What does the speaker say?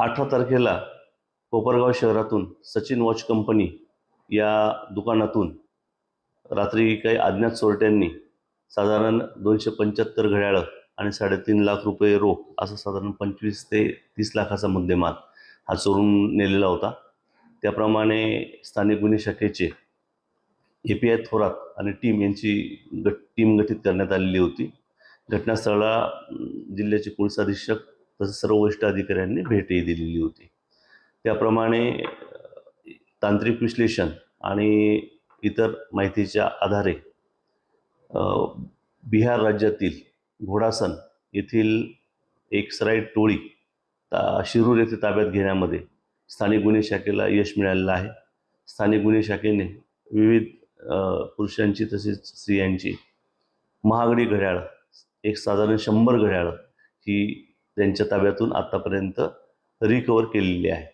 अठरा तारखेला कोपरगाव शहरातून सचिन वॉच कंपनी या दुकानातून रात्री काही अज्ञात चोरट्यांनी साधारण दोनशे पंच्याहत्तर घड्याळं आणि साडेतीन लाख रुपये रोख असं साधारण पंचवीस ते तीस लाखाचा मुद्देमाल हा चोरून नेलेला होता. त्याप्रमाणे स्थानिक गुन्हे शाखेचे ए पी आय थोरात आणि टीम यांची गट टीम गठीत करण्यात आलेली होती. घटनास्थळाला जिल्ह्याचे पोलीस अधीक्षक तसेच सर्व वरिष्ठ अधिकाऱ्यांनी भेटही दिलेली होती. त्याप्रमाणे तांत्रिक विश्लेषण आणि इतर माहितीच्या आधारे बिहार राज्यातील घोडासन येथील एक सराईट टोळी ता शिरूर येथे ताब्यात घेण्यामध्ये स्थानिक गुन्हे शाखेला यश मिळालेलं आहे. स्थानिक गुन्हे शाखेने विविध पुरुषांची तसेच स्त्रियांची महागडी घड्याळं एक साधारण शंभर घड्याळं ही त्यांच्या ताब्यातून आत्तापर्यंत रिकवर केलेली आहे.